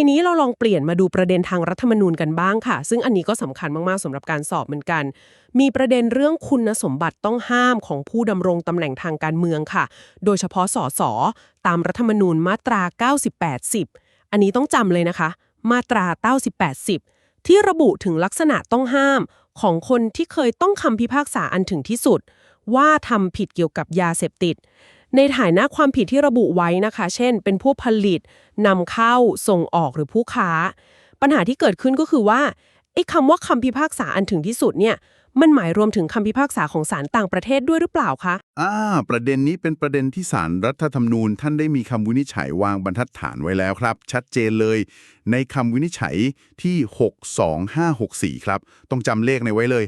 ทีนี้เราลองเปลี่ยนมาดูประเด็นทางรัฐธรรมนูญกันบ้างค่ะ ซึ่งอันนี้ก็สำคัญมาก ๆสำหรับการสอบเหมือนกัน มีประเด็นเรื่องคุณสมบัติต้องห้ามของผู้ดำรงตำแหน่งทางการเมืองค่ะ โดยเฉพาะสสตามรัฐธรรมนูญมาตรา 98 10 อันนี้ต้องจำเลยนะคะ มาตรา 98 10 ที่ระบุถึงลักษณะต้องห้ามของคนที่เคยต้องคำพิพากษาอันถึงที่สุด ว่าทำผิดเกี่ยวกับยาเสพติด ในฐานะความผิดที่ระบุไว้นะคะ เช่น เป็นผู้ผลิตนำเข้าส่งออกหรือผู้ค้า ปัญหาที่เกิดขึ้นก็คือว่าไอ้คำว่าคำพิพากษาอันถึงที่สุดเนี่ยมันหมายรวมถึงคำพิพากษาของศาลต่างประเทศด้วยหรือเปล่าคะ อ่า ประเด็นนี้เป็นประเด็นที่ศาลรรัฐธรรมนูญ ท่านได้มีคำวินิจฉัยวางบรรทัดฐานไว้แล้วครับ ชัดเจนเลย ในคำวินิจฉัยที่ 62564 ครับ ต้องจำเลขในไว้เลย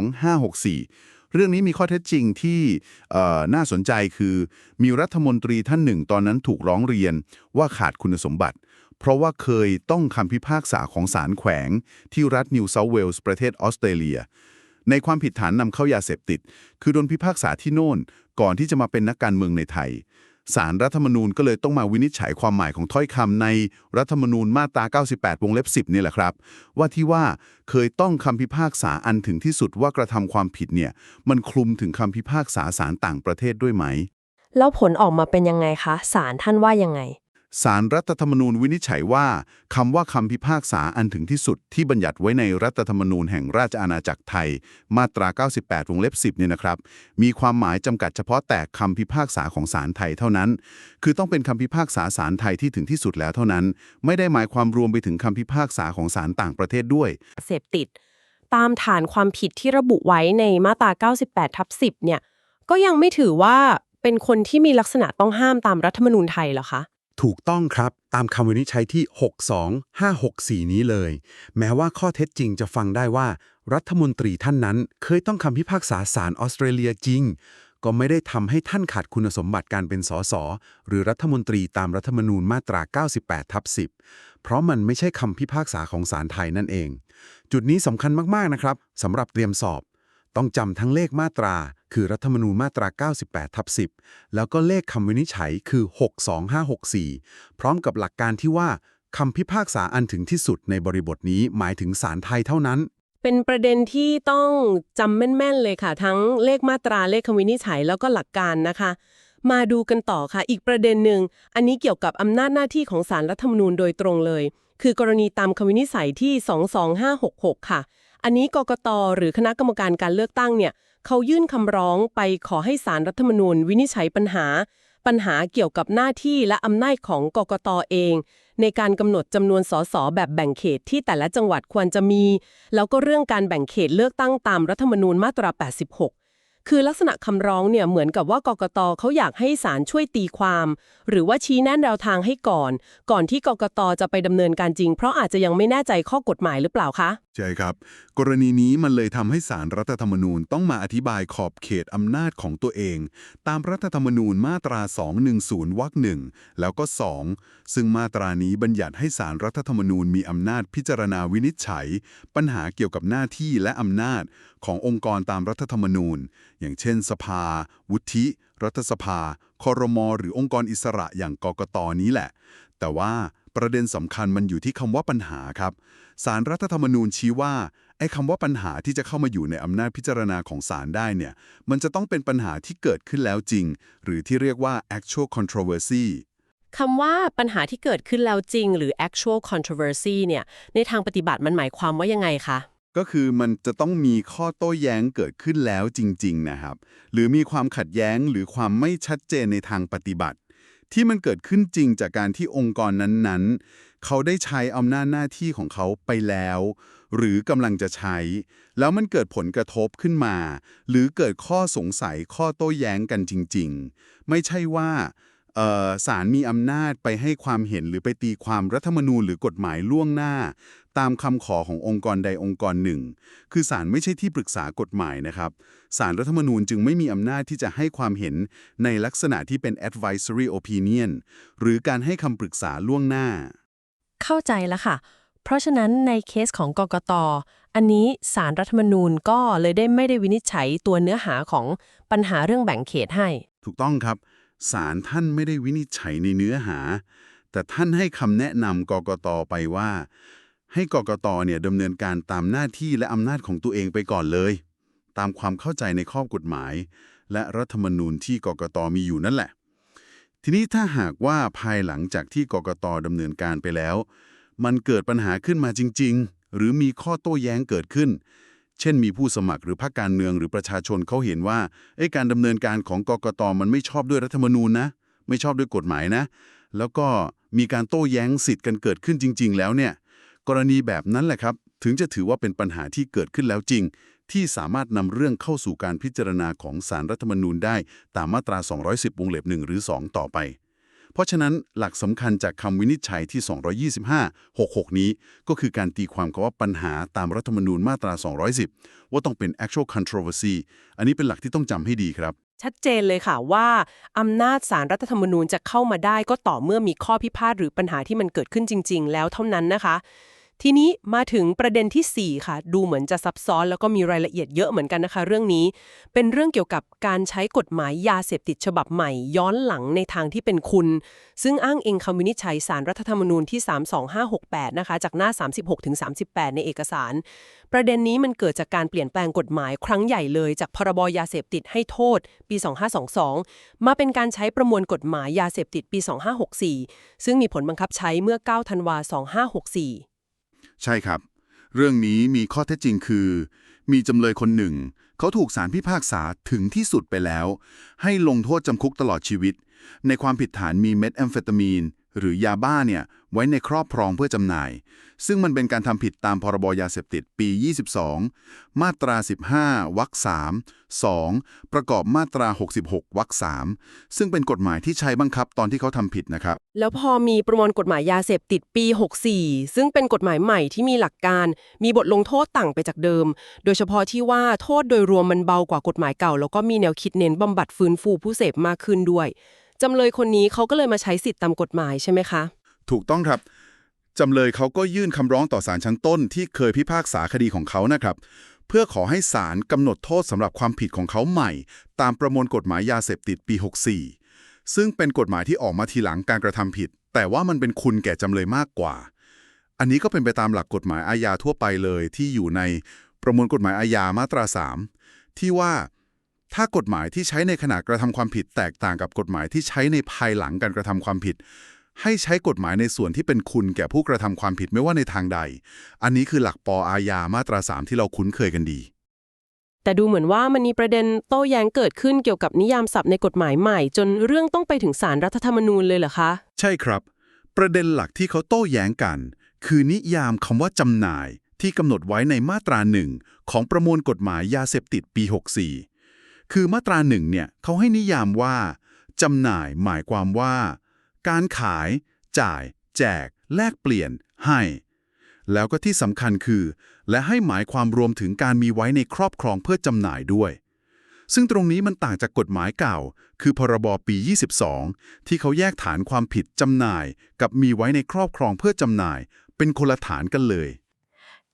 62564 เรื่องนี้มีข้อเท็จจริงที่น่าสนใจคือมีรัฐมนตรีท่านหนึ่ง ตอนนั้นถูกร้องเรียนว่าขาดคุณสมบัติ เพราะว่าเคยต้องคำพิพากษาของศาลแขวง ที่รัฐนิวเซาท์เวลส์ประเทศออสเตรเลีย ในความผิดฐานนำเข้ายาเสพติด คือโดนพิพากษาที่โน่นก่อนที่จะมาเป็นนักการเมืองในไทย สารรัฐธรรมนูญก็เลยต้องมาวินิจฉัยความหมายของถ้อยคำในรัฐธรรมนูญมาตรา 98 วงเล็บ 10 นี่แหละครับ ว่าที่ว่าเคยต้องคำพิพากษาอันถึงที่สุดว่ากระทำความผิดเนี่ย มันคลุมถึงคำพิพากษาศาลต่างประเทศด้วยไหม แล้วผลออกมาเป็นยังไงคะศาลท่านว่ายังไง ศารรัฐธรรมนูญวินิจฉัยว่าคำว่าคำพิพากษาอันถึงที่สุดที่บัญญัติไว้ในรัฐธรรมนูญแห่งราชอาณาจักรไทย มาตรา 98 วงเล็บ 10 เนี่ยนะครับ มีความหมายจำกัดเฉพาะแต่คำพิพากษาของศาลไทยเท่านั้น คือต้องเป็นคำพิพากษาศาลไทยที่ถึงที่สุดแล้วเท่านั้น ไม่ได้หมายความรวมไปถึงคำพิพากษาของศาลต่างประเทศด้วย เสพติด ตามฐานความผิดที่ระบุไว้ในมาตรา 98 ทับ 10 เนี่ย ก็ยังไม่ถือว่าเป็นคนที่มีลักษณะต้องห้ามตามรัฐธรรมนูญไทยหรอคะ ถูกต้องครับ ตามคำวินิจฉัยที่ 62564 นี้เลย แม้ว่าข้อเท็จจริงจะฟังได้ว่า รัฐมนตรีท่านนั้น เคยต้องคำพิพากษาศาลออสเตรเลียจริง ก็ไม่ได้ทำให้ท่านขาดคุณสมบัติการเป็นสสหรือรัฐมนตรีตามรัฐธรรมนูญมาตรา 98ทับ10 เพราะมันไม่ใช่คำพิพากษาของศาลไทยนั่นเอง จุดนี้สำคัญมากๆนะครับสำหรับเตรียมสอบ ต้องจำทั้งเลขมาตรา คือรัฐธรรมนูญมาตรา 98ทับ10 แล้วก็เลขคำวินิจฉัยคือ 62564 พร้อมกับหลักการที่ว่าคำพิพากษาอันถึงที่สุดในบริบทนี้หมายถึงศาลไทยเท่านั้น เป็นประเด็นที่ต้องจำแม่นๆเลยค่ะ ทั้งเลขมาตราเลขคำวินิจฉัยแล้วก็หลักการนะคะ มาดูกันต่อค่ะ อีกประเด็นหนึ่งอันนี้เกี่ยวกับอำนาจหน้าที่ของศาลรัฐธรรมนูญโดยตรงเลย คือกรณีตามคำวินิจฉัยที่ 22566 ค่ะ อันนี้กกตหรือคณะกรรมการการเลือกตั้งเนี่ยเขายื่นคำร้องไปขอให้ศาลรัฐธรรมนูญวินิจฉัยปัญหา ปัญหาเกี่ยวกับหน้าที่และอำนาจของกกตเอง ในการกำหนดจำนวนสสแบบแบ่งเขตที่แต่ละจังหวัดควรจะมี แล้วก็เรื่องการแบ่งเขตเลือกตั้งตามรัฐธรรมนูญมาตรา 86คือลักษณะคำร้องเนี่ยเหมือนกับว่ากกตเขาอยากให้ศาลช่วยตีความ หรือว่าชี้แนะแนวทางให้ก่อน ก่อนที่กกตจะไปดำเนินการจริง เพราะอาจจะยังไม่แน่ใจข้อกฎหมายหรือเปล่าคะ ใช่ครับ กรณีนี้มันเลยทำให้สารรัฐธรรมนูญต้องมาอธิบายขอบเขตอำนาจของตัวเอง ตามรัฐธรรมนูญมาตรา 210 วรรคหนึ่งแล้วก็ 2 ซึ่งมาตรานี้บัญญัติให้สารรัฐธรรมนูญมีอำนาจพิจารณาวินิจฉัย ปัญหาเกี่ยวกับหน้าที่และอำนาจขององค์กรตามรัฐธรรมนูญ อย่างเช่น สภา วุฒิ รัฐสภาคอรมอหรือองค์กรอิสระอย่างกกตนี้แหละ แต่ว่า ประเด็นสำคัญมันอยู่ที่คำว่าปัญหาครับ สารรัฐธรรมนูญชี้ว่าไอ้คำว่าปัญหาที่จะเข้ามาอยู่ในอำนาจพิจารณาของศาลได้เนี่ย มันจะต้องเป็นปัญหาที่เกิดขึ้นแล้วจริง หรือที่เรียกว่า actual controversy คำว่าปัญหาที่เกิดขึ้นแล้วจริง หรือ actual controversy เนี่ยในทางปฏิบัติมันหมายความว่ายังไงคะ ก็คือมันจะต้องมีข้อโต้แย้งเกิดขึ้นแล้วจริง ๆ นะครับ หรือมีความขัดแย้งหรือความไม่ชัดเจนในทางปฏิบัติ ที่มันเกิดขึ้นจริงจากการที่องค์กรนั้นๆ เขาได้ใช้อำนาจหน้าที่ของเขาไปแล้ว หรือกำลังจะใช้ แล้วมันเกิดผลกระทบขึ้นมา หรือเกิดข้อสงสัยข้อโต้แย้งกันจริง ๆ ไม่ใช่ว่า ศาลมีอำนาจไปให้ความเห็นหรือไปตีความรัฐธรรมนูญหรือกฎหมายล่วงหน้า ตามคำขอขององค์กรใดองค์กรหนึ่ง คือศาลไม่ใช่ที่ปรึกษากฎหมายนะครับศาลรัฐธรรมนูญจึงไม่มีอำนาจที่จะให้ความเห็นในลักษณะที่เป็น advisory opinion หรือการให้คำปรึกษาล่วงหน้า เข้าใจแล้วค่ะ เพราะฉะนั้นในเคสของกกตอันนี้สารรัฐธรรมนูญก็เลยได้ไม่ได้วินิจฉัยตัวเนื้อหาของปัญหาเรื่องแบ่งเขตให้ ถูกต้องครับ ศาลท่านไม่ได้วินิจฉัยในเนื้อหา แต่ท่านให้คำแนะนำกกตไปว่า ให้กกตเนี่ยดำเนินการตามหน้าที่และอำนาจของตัวเองไปก่อนเลย ตามความเข้าใจในข้อกฎหมาย และรัฐธรรมนูญที่กกตมีอยู่นั่นแหละ ทีนี้ถ้าหากว่าภายหลังจากที่กกตดำเนินการไปแล้ว มันเกิดปัญหาขึ้นมาจริง ๆ หรือมีข้อโต้แย้งเกิดขึ้น เช่นมีผู้สมัครหรือพรรคการเมืองหรือประชาชนเขาเห็นว่าเอ้การดำเนินการของกกตมันไม่ชอบด้วยรัฐธรรมนูญนะ ไม่ชอบด้วยกฎหมายนะ แล้วก็มีการโต้แย้งสิทธิ์กันเกิดขึ้นจริง ๆ แล้วเนี่ยกรณีแบบนั้นแหละครับ ถึงจะถือว่าเป็นปัญหาที่เกิดขึ้นแล้วจริง ที่สามารถนำเรื่องเข้าสู่การพิจารณาของศาลรัฐธรรมนูญได้ตามมาตรา 210 วงเล็บ1หรือ 2 ต่อไป เพราะฉะนั้นหลักสำคัญจากคำวินิจฉัยที่ 225 66 นี้ ก็คือการตีความคำว่าปัญหาตามรัฐธรรมนูญมาตรา 210 ว่าต้องเป็น actual controversy อันนี้เป็นหลักที่ต้องจำให้ดีครับ ชัดเจนเลยค่ะว่า อำนาจสารรัฐธรรมนูญจะเข้ามาได้ก็ต่อเมื่อมีข้อพิพาทหรือปัญหาที่มันเกิดขึ้นจริง ๆ แล้วเท่านั้นนะคะ ทีนี้มาถึงประเด็นทีสี่ 4 ค่ะ ดูเหมือนจะซับซ้อนแล้วก็มีรายละเอียดเยอะเหมือนกันนะคะ เรื่องนี้ เป็นเรื่องเกี่ยวกับการใช้กฎหมายยาเสพติดฉบับใหม่ ย้อนหลังในทางที่เป็นคุณ ซึ่งอ้างอิงคำวินิจฉัยสารรัฐธรรมนูญที่ 32568 นะคะ จากหน้า 36ถึง38 ในเอกสาร ประเด็นนี้มันเกิดจากการเปลี่ยนแปลงกฎหมายครั้งใหญ่เลย จากพรบยาเสพติดให้โทษ ปี 2522 มาเป็นการใช้ประมวลกฎหมายยาเสพติดปี 2564 ซึ่งมีผลบังคับใช้เมื่อ 9 ธันวา2564 ใช่ครับ เรื่องนี้มีข้อเท็จจริงคือ มีจำเลยคนหนึ่ง เขาถูกศาลพิพากษาถึงที่สุดไปแล้ว ให้ลงโทษจำคุกตลอดชีวิต ในความผิดฐานมีเม็ดแอมเฟตามีน หรือยาบ้าเนี่ย ไว้ในครอบครองเพื่อจำหน่าย ซึ่งมันเป็นการทำผิดตามพรบยาเสพติดปี 22 มาตรา 15 วรรค3 2 ประกอบมาตรา 66 วรรค3ซึ่งเป็นกฎหมายที่ใช้บังคับตอนที่เขาทำผิดนะครับ แล้วพอมีประมวลกฎหมายยาเสพติดปี 64 ซึ่งเป็นกฎหมายใหม่ที่มีหลักการ มีบทลงโทษต่างไปจากเดิม โดยเฉพาะที่ว่าโทษโดยรวมมันเบากว่ากฎหมายเก่า แล้วก็มีแนวคิดเน้นบำบัดฟื้นฟูผู้เสพมากขึ้นด้วยจำเลยคนนี้เขาก็เลยมาใช้สิทธิ์ตามกฎหมายใช่ไหมคะ ถูกต้องครับจำเลยเขาก็ยื่นคำร้องต่อศาลชั้นต้นที่เคยพิพากษาคดีของเขานะครับ เพื่อขอให้ศาลกำหนดโทษสำหรับความผิดของเขาใหม่ ตามประมวลกฎหมายยาเสพติดปี 64 ซึ่งเป็นกฎหมายที่ออกมาทีหลังการกระทำผิด แต่ว่ามันเป็นคุณแก่จำเลยมากกว่า อันนี้ก็เป็นไปตามหลักกฎหมายอาญาทั่วไปเลยที่อยู่ในประมวลกฎหมายอาญามาตรา 3 ที่ว่าถ้ากฎหมายที่ใช้ในขณะกระทำความผิดแตกต่างกับกฎหมายที่ใช้ในภายหลังการกระทำความผิด ให้ใช้กฎหมายในส่วนที่เป็นคุณแก่ผู้กระทำความผิดไม่ว่าในทางใด อันนี้คือหลักปออาญามาตรา3ที่เราคุ้นเคยกันดี แต่ดูเหมือนว่ามันมีประเด็นโต้แย้งเกิดขึ้นเกี่ยวกับนิยามศัพท์ในกฎหมายใหม่ จนเรื่องต้องไปถึงศาลรัฐธรรมนูญเลยเหรอคะ ใช่ครับ ประเด็นหลักที่เขาโต้แย้งกัน คือนิยามคำว่าจำหน่ายที่กำหนดไว้ในมาตราหนึ่งของประมวลกฎหมายยาเสพติดปี 64 คือมาตราหนึ่งเนี่ยเขาให้นิยามว่าจำหน่ายหมายความว่า การขาย จ่าย แจก แลกเปลี่ยน ให้ แล้วก็ที่สำคัญคือ และให้หมายความรวมถึงการมีไว้ในครอบครองเพื่อจำหน่ายด้วย ซึ่งตรงนี้มันต่างจากกฎหมายเก่า คือพรบปี 22 ที่เขาแยกฐานความผิดจำหน่าย กับมีไว้ในครอบครองเพื่อจำหน่าย เป็นคนละฐานกันเลย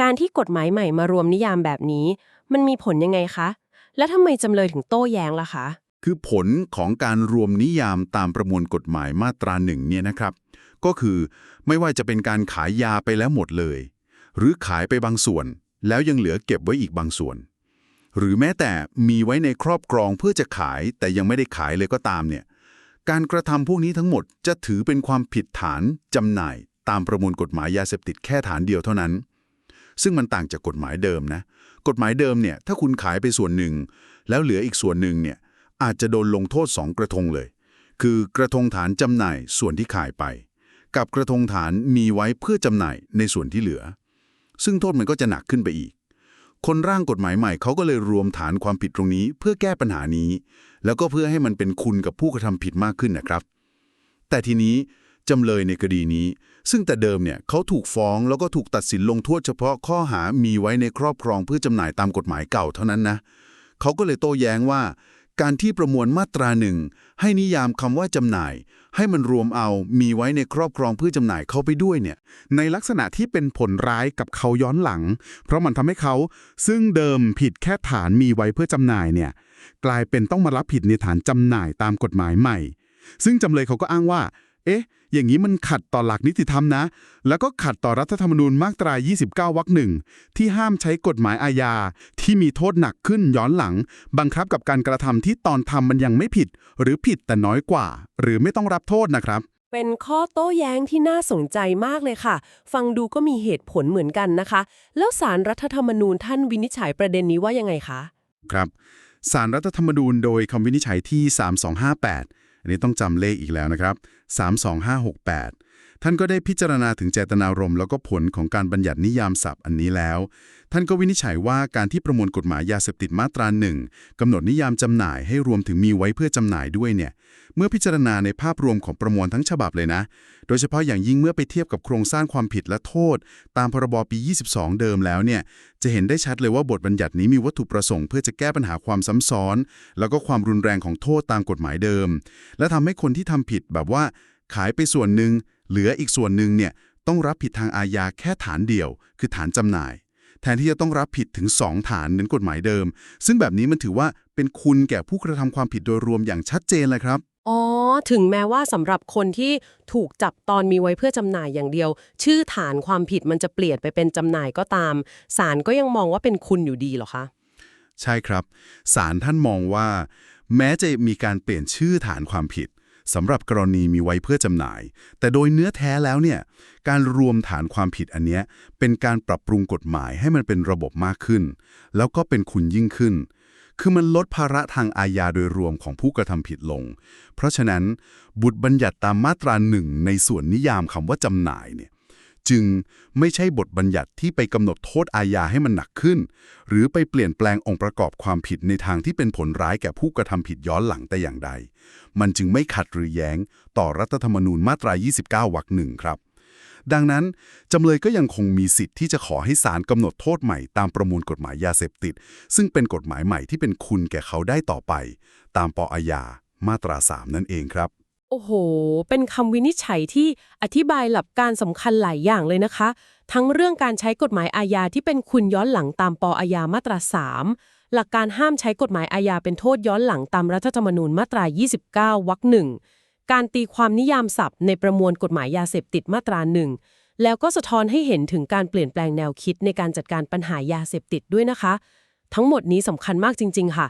การที่กฎหมายใหม่มารวมนิยามแบบนี้ มันมีผลยังไงคะ และทำไมจำเลยถึงโต้แย้งล่ะคะ คือผลของการรวมนิยามตามประมวลกฎหมายมาตราหนึ่งเนี่ยนะครับ ก็คือไม่ว่าจะเป็นการขายยาไปแล้วหมดเลย หรือขายไปบางส่วน แล้วยังเหลือเก็บไว้อีกบางส่วน หรือแม้แต่มีไว้ในครอบครองเพื่อจะขายแต่ยังไม่ได้ขายเลยก็ตามเนี่ยการกระทำพวกนี้ทั้งหมดจะถือเป็นความผิดฐานจำหน่าย ตามประมวลกฎหมายยาเสพติดแค่ฐานเดียวเท่านั้น ซึ่งมันต่างจากกฎหมายเดิมนะ กฎหมายเดิมเนี่ยถ้าคุณขายไปส่วนหนึ่ง แล้วเหลืออีกส่วนหนึ่งเนี่ย อาจจะโดนลงโทษสองกระทงเลย คือกระทงฐานจำหน่ายส่วนที่ขายไป กับกระทงฐานมีไว้เพื่อจำหน่ายในส่วนที่เหลือ ซึ่งโทษมันก็จะหนักขึ้นไปอีก คนร่างกฎหมายใหม่เขาก็เลยรวมฐานความผิดตรงนี้ เพื่อแก้ปัญหานี้ แล้วก็เพื่อให้มันเป็นคุณกับผู้กระทำผิดมากขึ้นนะครับ แต่ทีนี้จำเลยในคดีนี้ ซึ่งแต่เดิมเนี่ยเขาถูกฟ้องแล้วก็ถูกตัดสินลงโทษเฉพาะข้อหามีไว้ในครอบครองเพื่อจำหน่ายตามกฎหมายเก่าเท่านั้นนะเขาก็เลยโต้แย้งว่า การที่ประมวลมาตราหนึ่งให้นิยามคำว่าจำหน่าย ให้มันรวมเอามีไว้ในครอบครองเพื่อจำหน่ายเข้าไปด้วยเนี่ย ในลักษณะที่เป็นผลร้ายกับเขาย้อนหลัง เพราะมันทำให้เขาซึ่งเดิมผิดแค่ฐานมีไว้เพื่อจำหน่ายเนี่ยกลายเป็นต้องมารับผิดในฐานจำหน่ายตามกฎหมายใหม่ ซึ่งจำเลยเขาก็อ้างว่า เอ๊ะ อย่างนี้มันขัดต่อหลักนิติธรรมนะ แล้วก็ขัดต่อรัฐธรรมนูญมาตรา 29 วรรคหนึ่งที่ห้ามใช้กฎหมายอาญา ที่มีโทษหนักขึ้นย้อนหลัง บังคับกับการกระทำที่ตอนทำมันยังไม่ผิด หรือผิดแต่น้อยกว่า หรือไม่ต้องรับโทษนะครับ เป็นข้อโต้แย้งที่น่าสนใจมากเลยค่ะ ฟังดูก็มีเหตุผลเหมือนกันนะคะ แล้วสารรัฐธรรมนูญท่านวินิจฉัยประเด็นนี้ว่ายังไงคะ ครับสารรัฐธรรมนูญโดยคำวินิจฉัยที่ 3258 อันนี้ต้องจำเลขอีกแล้วนะครับ 32568 ท่านก็ได้พิจารณาถึงเจตนารมณ์แล้วก็ผลของการบัญญัตินิยามศัพท์อันนี้แล้ว ท่านก็วินิจฉัยว่าการที่ประมวลกฎหมายยาเสพติดมาตราหนึ่งกำหนดนิยามจำหน่ายให้รวมถึงมีไว้เพื่อจำหน่ายด้วยเนี่ย เมื่อพิจารณาในภาพรวมของประมวลทั้งฉบับเลยนะ โดยเฉพาะอย่างยิ่งเมื่อไปเทียบกับโครงสร้างความผิดและโทษ ตามพรบปี 22 เดิมแล้วเนี่ย จะเห็นได้ชัดเลยว่าบทบัญญัตินี้มีวัตถุประสงค์เพื่อจะแก้ปัญหาความซ้ำซ้อน แล้วก็ความรุนแรงของโทษตามกฎหมายเดิม และทำให้คนที่ทำผิดแบบว่าขายไปส่วนหนึ่ง เหลืออีกส่วนหนึ่งเนี่ยต้องรับผิดทางอาญาแค่ฐานเดียว คือฐานจำหน่าย แทนที่จะต้องรับผิดถึง 2 ฐานเหมือนกฎหมายเดิม ซึ่งแบบนี้มันถือว่าเป็นคุณแก่ผู้กระทำความผิดโดยรวมอย่างชัดเจนเลยครับอ๋อ ถึงแม้ว่าสำหรับคนที่ถูกจับตอนมีไว้เพื่อจำหน่ายอย่างเดียว ชื่อฐานความผิดมันจะเปลี่ยนไปเป็นจำหน่ายก็ตามศาลก็ยังมองว่าเป็นคุณอยู่ดีเหรอคะ ใช่ครับศาลท่านมองว่า แม้จะมีการเปลี่ยนชื่อฐานความผิด สำหรับกรณีมีไว้เพื่อจำหน่าย แต่โดยเนื้อแท้แล้วเนี่ยการรวมฐานความผิดอันเนี้ยเป็นการปรับปรุงกฎหมายให้มันเป็นระบบมากขึ้น แล้วก็เป็นคุณยิ่งขึ้น คือมันลดภาระทางอาญาโดยรวมของผู้กระทำผิดลง เพราะฉะนั้นบุตรบัญญัติตามมาตราหนึ่งในส่วนนิยามคำว่าจำหน่ายเนี่ย จึงไม่ใช่บทบัญญัติที่ไปกำหนดโทษอาญาให้มันหนักขึ้น หรือไปเปลี่ยนแปลงองค์ประกอบความผิดในทางที่เป็นผลร้ายแก่ผู้กระทำผิดย้อนหลังแต่อย่างใด มันจึงไม่ขัดหรือแย้ง ต่อรัฐธรรมนูญมาตรา 29 วรรคหนึ่งครับ ดังนั้น จำเลยก็ยังคงมีสิทธิ์ที่จะขอให้ศาลกำหนดโทษใหม่ตามประมวลกฎหมายยาเสพติด ซึ่งเป็นกฎหมายใหม่ที่เป็นคุณแก่เขาได้ต่อไป ตามปอาญามาตรา 3 นั่นเองครับ โอ้โห เป็นคำวินิจฉัยที่อธิบายหลักการสำคัญหลายอย่างเลยนะคะ ทั้งเรื่องการใช้กฎหมายอาญาที่เป็นคุณย้อนหลังตามปอาญามาตรา 3 หลักการห้ามใช้กฎหมายอาญาเป็นโทษย้อนหลังตามรัฐธรรมนูญมาตรา 29 วรรคหนึ่ง การตีความนิยามศัพท์ในประมวลกฎหมายยาเสพติดมาตราหนึ่ง แล้วก็สะท้อนให้เห็นถึงการเปลี่ยนแปลงแนวคิดในการจัดการปัญหายาเสพติดด้วยนะคะ ทั้งหมดนี้สำคัญมากจริง ๆ ค่ะ